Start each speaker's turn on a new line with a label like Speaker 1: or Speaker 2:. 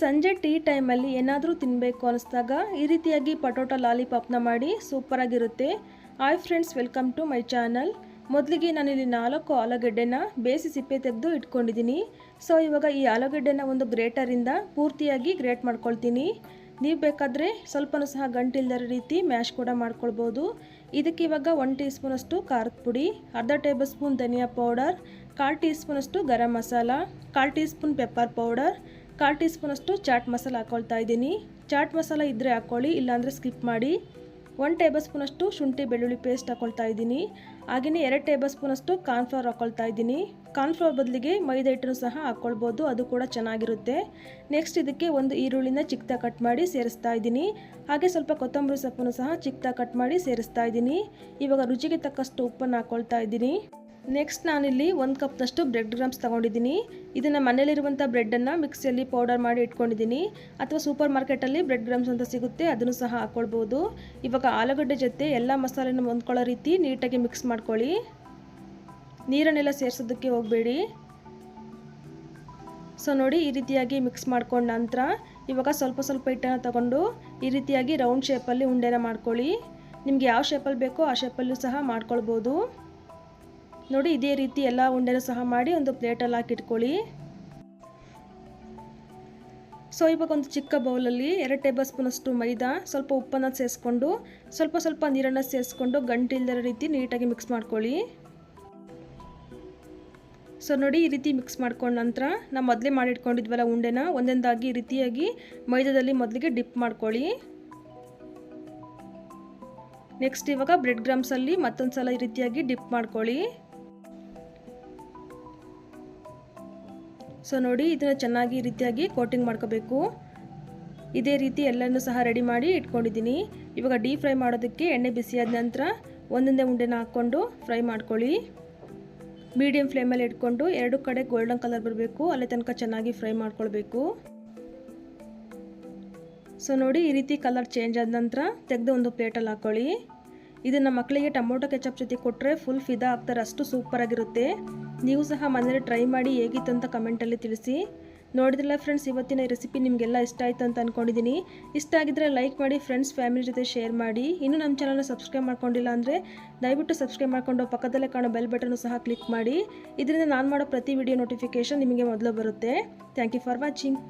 Speaker 1: ಸಂಜೆ ಟೀ ಟೈಮಲ್ಲಿ ಏನಾದರೂ ತಿನ್ನಬೇಕು ಅನ್ನಿಸ್ದಾಗ ಈ ರೀತಿಯಾಗಿ ಪಟೋಟ ಲಾಲಿಪಾಪ್ನ ಮಾಡಿ ಸೂಪರಾಗಿರುತ್ತೆ hi friends, welcome to my channel. ಮೊದಲಿಗೆ ನಾನಿಲ್ಲಿ ನಾಲ್ಕು ಆಲೂಗಡ್ಡೆನ ಬೇಯಿಸಿ ಸಿಪ್ಪೆ ತೆಗೆದು ಇಟ್ಕೊಂಡಿದ್ದೀನಿ. ಸೊ, ಇವಾಗ ಈ ಆಲೂಗಡ್ಡೆನ ಒಂದು ಗ್ರೇಟರಿಂದ ಪೂರ್ತಿಯಾಗಿ ಗ್ರೇಟ್ ಮಾಡ್ಕೊಳ್ತೀನಿ. ನೀವು ಬೇಕಾದರೆ ಸ್ವಲ್ಪನೂ ಸಹ ಗಂಟಿಲ್ದರ ರೀತಿ ಮ್ಯಾಶ್ ಕೂಡ ಮಾಡ್ಕೊಳ್ಬೋದು. ಇದಕ್ಕೆ ಇವಾಗ ಒನ್ ಟೀ ಸ್ಪೂನಷ್ಟು ಖಾರದ ಪುಡಿ, ಅರ್ಧ ಟೇಬಲ್ ಸ್ಪೂನ್ ಧನಿಯಾ ಪೌಡರ್, ಕಾಲು ಟೀ ಸ್ಪೂನಷ್ಟು ಗರಂ ಮಸಾಲ, ಕಾಲು ಟೀ ಸ್ಪೂನ್ ಪೆಪ್ಪರ್ ಪೌಡರ್ ಕಾಲು ಟೀ ಸ್ಪೂನಷ್ಟು ಚಾಟ್ ಮಸಾಲ ಹಾಕ್ಕೊಳ್ತಾ ಇದ್ದೀನಿ. ಚಾಟ್ ಮಸಾಲ ಇದ್ದರೆ ಹಾಕ್ಕೊಳ್ಳಿ, ಇಲ್ಲಾಂದರೆ ಸ್ಕಿಪ್ ಮಾಡಿ. ಒನ್ ಟೇಬಲ್ ಸ್ಪೂನಷ್ಟು ಶುಂಠಿ ಬೆಳ್ಳುಳ್ಳಿ ಪೇಸ್ಟ್ ಹಾಕ್ಕೊಳ್ತಾ ಇದ್ದೀನಿ. ಹಾಗೆಯೇ ಎರಡು ಟೇಬಲ್ ಸ್ಪೂನಷ್ಟು ಕಾರ್ನ್ಫ್ಲವರ್ ಹಾಕ್ಕೊಳ್ತಾ ಇದ್ದೀನಿ. ಕಾರ್ನ್ಫ್ಲವರ್ ಬದಲಿಗೆ ಮೈದಾ ಹಿಟ್ಟನ್ನು ಸಹ ಹಾಕ್ಕೊಳ್ಬೋದು ಅದು ಕೂಡ ಚೆನ್ನಾಗಿರುತ್ತೆ. ನೆಕ್ಸ್ಟ್ ಇದಕ್ಕೆ ಒಂದು ಈರುಳ್ಳಿನ ಚಿಕ್ಕದಾಗಿ ಕಟ್ ಮಾಡಿ ಸೇರಿಸ್ತಾ ಇದ್ದೀನಿ. ಹಾಗೆ ಸ್ವಲ್ಪ ಕೊತ್ತಂಬರಿ ಸೊಪ್ಪನ್ನು ಸಹ ಚಿಕ್ಕದಾಗಿ ಕಟ್ ಮಾಡಿ ಸೇರಿಸ್ತಾ ಇದ್ದೀನಿ. ಇವಾಗ ರುಚಿಗೆ ತಕ್ಕಷ್ಟು ಉಪ್ಪನ್ನು ಹಾಕ್ಕೊಳ್ತಾ ಇದ್ದೀನಿ. ನೆಕ್ಸ್ಟ್ ನಾನಿಲ್ಲಿ ಒಂದು ಕಪ್ನಷ್ಟು ಬ್ರೆಡ್ ಗ್ರಾಮ್ಸ್ ತೊಗೊಂಡಿದ್ದೀನಿ. ಇದನ್ನು ಮನೇಲಿರುವಂಥ ಬ್ರೆಡ್ಡನ್ನು ಮಿಕ್ಸಿಯಲ್ಲಿ ಪೌಡರ್ ಮಾಡಿ ಇಟ್ಕೊಂಡಿದ್ದೀನಿ. ಅಥವಾ ಸೂಪರ್ ಮಾರ್ಕೆಟಲ್ಲಿ ಬ್ರೆಡ್ ಗ್ರಾಮ್ಸ್ ಅಂತ ಸಿಗುತ್ತೆ, ಅದನ್ನು ಸಹ ಹಾಕ್ಕೊಳ್ಬೋದು ಇವಾಗ ಆಲೂಗಡ್ಡೆ ಜೊತೆ ಎಲ್ಲ ಮಸಾಲೆನ ಹೊಂದ್ಕೊಳ್ಳೋ ರೀತಿ ನೀಟಾಗಿ ಮಿಕ್ಸ್ ಮಾಡ್ಕೊಳ್ಳಿ. ನೀರನ್ನೆಲ್ಲ ಸೇರಿಸೋದಕ್ಕೆ ಹೋಗಬೇಡಿ. ಸೊ ನೋಡಿ ಈ ರೀತಿಯಾಗಿ ಮಿಕ್ಸ್ ಮಾಡ್ಕೊಂಡ ನಂತರ ಇವಾಗ ಸ್ವಲ್ಪ ಸ್ವಲ್ಪ ಹಿಟ್ಟನ್ನು ತಗೊಂಡು ಈ ರೀತಿಯಾಗಿ ರೌಂಡ್ ಶೇಪಲ್ಲಿ ಉಂಡೆನ ಮಾಡ್ಕೊಳ್ಳಿ. ನಿಮಗೆ ಯಾವ ಶೇಪಲ್ಲಿ ಬೇಕೋ ಆ ಶೇಪಲ್ಲೂ ಸಹ ಮಾಡ್ಕೊಳ್ಬೋದು. ನೋಡಿ ಇದೇ ರೀತಿ ಎಲ್ಲ ಉಂಡೆನೂ ಸಹ ಮಾಡಿ ಒಂದು ಪ್ಲೇಟಲ್ಲಿ ಹಾಕಿಟ್ಕೊಳ್ಳಿ ಸೊ, ಇವಾಗ ಒಂದು ಚಿಕ್ಕ ಬೌಲಲ್ಲಿ ಎರಡು ಟೇಬಲ್ ಸ್ಪೂನಷ್ಟು ಮೈದಾ, ಸ್ವಲ್ಪ ಉಪ್ಪನ್ನು ಸೇರಿಸ್ಕೊಂಡು ಸ್ವಲ್ಪ ಸ್ವಲ್ಪ ನೀರನ್ನು ಸೇರಿಸ್ಕೊಂಡು ಗಂಟಿಲ್ದಿರೋ ರೀತಿ ನೀಟಾಗಿ ಮಿಕ್ಸ್ ಮಾಡ್ಕೊಳ್ಳಿ. ಸೊ, ನೋಡಿ ಈ ರೀತಿ ಮಿಕ್ಸ್ ಮಾಡ್ಕೊಂಡ ನಂತರ ನಾವು ಮೊದಲೇ ಮಾಡಿಟ್ಕೊಂಡಿದ್ವಲ್ಲ ಉಂಡೆನ, ಒಂದೊಂದಾಗಿ ಈ ರೀತಿಯಾಗಿ ಮೈದಾದಲ್ಲಿ ಮೊದಲಿಗೆ ಡಿಪ್ ಮಾಡ್ಕೊಳ್ಳಿ. ನೆಕ್ಸ್ಟ್ ಇವಾಗ ಬ್ರೆಡ್ ಗ್ರಾಮ್ಸಲ್ಲಿ ಮತ್ತೊಂದು ಸಲ ಈ ರೀತಿಯಾಗಿ ಡಿಪ್ ಮಾಡ್ಕೊಳ್ಳಿ. ಸೊ ನೋಡಿ, ಇದನ್ನು ಚೆನ್ನಾಗಿ ರೀತಿಯಾಗಿ ಕೋಟಿಂಗ್ ಮಾಡ್ಕೋಬೇಕು. ಇದೇ ರೀತಿ ಎಲ್ಲನೂ ಸಹ ರೆಡಿ ಮಾಡಿ ಇಟ್ಕೊಂಡಿದ್ದೀನಿ. ಇವಾಗ ಡೀಪ್ ಫ್ರೈ ಮಾಡೋದಕ್ಕೆ ಎಣ್ಣೆ ಬಿಸಿಯಾದ ನಂತರ ಒಂದೊಂದೇ ಉಂಡೆನ ಹಾಕ್ಕೊಂಡು ಫ್ರೈ ಮಾಡ್ಕೊಳ್ಳಿ. ಮೀಡಿಯಂ ಫ್ಲೇಮಲ್ಲಿ ಇಟ್ಕೊಂಡು ಎರಡು ಕಡೆ ಗೋಲ್ಡನ್ ಕಲರ್ ಬರಬೇಕು. ಅಲ್ಲೇ ತನಕ ಚೆನ್ನಾಗಿ ಫ್ರೈ ಮಾಡ್ಕೊಳ್ಬೇಕು. ಸೊ ನೋಡಿ, ಈ ರೀತಿ ಕಲರ್ ಚೇಂಜ್ ಆದ ನಂತರ ತೆಗೆದು ಒಂದು ಪ್ಲೇಟಲ್ಲಿ ಹಾಕ್ಕೊಳ್ಳಿ ಇದನ್ನು ಮಕ್ಕಳಿಗೆ ಟೊಮೊಟೊ ಕೆಚಪ್ ಜೊತೆ ಕೊಟ್ಟರೆ ಫುಲ್ ಫಿದಾ ಆಗ್ತಾರೆ, ಅಷ್ಟು ಸೂಪರಾಗಿರುತ್ತೆ ನೀವು ಸಹ ಮನೇಲಿ ಟ್ರೈ ಮಾಡಿ ಹೇಗಿತ್ತು ಅಂತ ಕಮೆಂಟಲ್ಲಿ ತಿಳಿಸಿ. ನೋಡಿದ್ರಲ್ಲ ಫ್ರೆಂಡ್ಸ್ ಇವತ್ತಿನ ರೆಸಿಪಿ ನಿಮಗೆಲ್ಲ ಇಷ್ಟ ಆಯಿತು ಅಂತ ಅಂದ್ಕೊಂಡಿದ್ದೀನಿ ಇಷ್ಟ ಆಗಿದ್ದರೆ ಲೈಕ್ ಮಾಡಿ ಫ್ರೆಂಡ್ಸ್ ಫ್ಯಾಮಿಲಿ ಜೊತೆ ಶೇರ್ ಮಾಡಿ. ಇನ್ನೂ ನಮ್ಮ ಚಾನಲ್ನ ಸಬ್ಸ್ಕ್ರೈಬ್ ಮಾಡ್ಕೊಂಡಿಲ್ಲ ಅಂದರೆ ದಯವಿಟ್ಟು ಸಬ್ಸ್ಕ್ರೈಬ್ ಮಾಡಿಕೊಂಡು ಪಕ್ಕದಲ್ಲೇ ಕಾಣೋ ಬೆಲ್ ಬಟನ್ನು ಸಹ ಕ್ಲಿಕ್ ಮಾಡಿ. ಇದರಿಂದ ನಾನು ಮಾಡೋ ಪ್ರತಿ ವಿಡಿಯೋ ನೋಟಿಫಿಕೇಷನ್ ನಿಮಗೆ ಮೊದಲು ಬರುತ್ತೆ. Thank you for watching